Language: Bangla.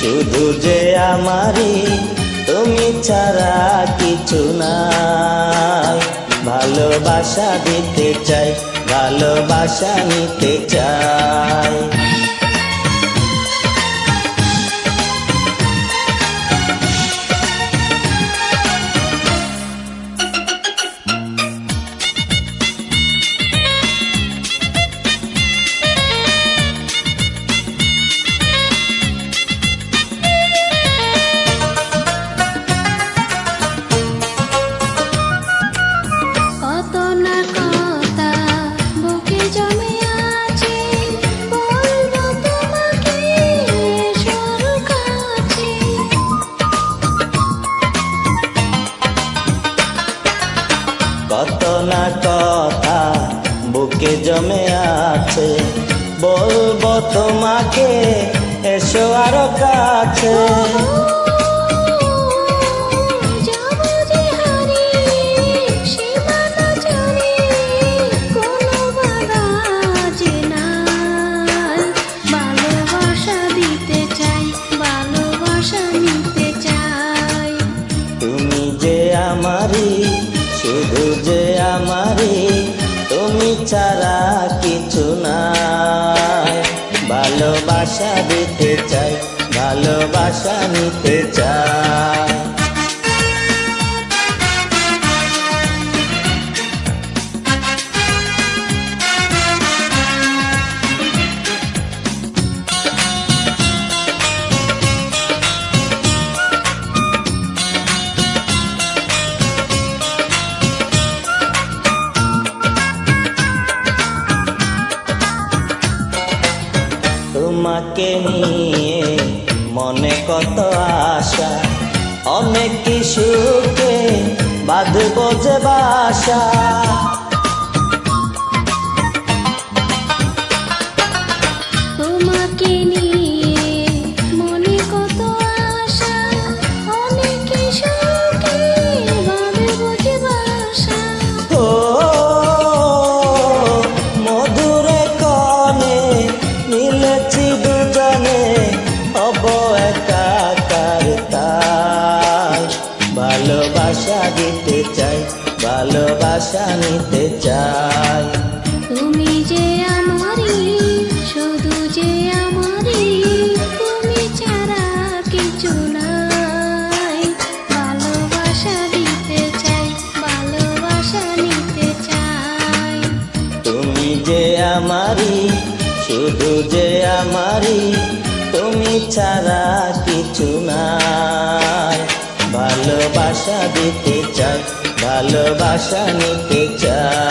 শুধু যে আমারই তুমি ছাড়া কিছু নাই। ভালোবাসা দিতে চাই ভালোবাসা নিতে চাই। কত না কথা বুকে জমে আছে। বলব তোমাকে এসো আরও কাছে। যে আমারই তুমি ছাড়া কিছু না ভালোবাসা দিতে চাই ভালোবাসা নিতে চাই। তোমাকে নিয়ে মনে কত আশা। অনেক কিছুকে বাঁধব যে বাসা। ভালোবাসা নিতে চাই। তুমি যে আমারই শুধু যে আমারই তুমি ছাড়া কিছু নাই। ভালোবাসা দিতে চাই ভালোবাসা নিতে চাই। তুমি যে আমারই শুধু যে আমারই তুমি ছাড়া কিছু নাই। ভালোবাসা দিতে চাই। ভালোবাসা নিতে চাই।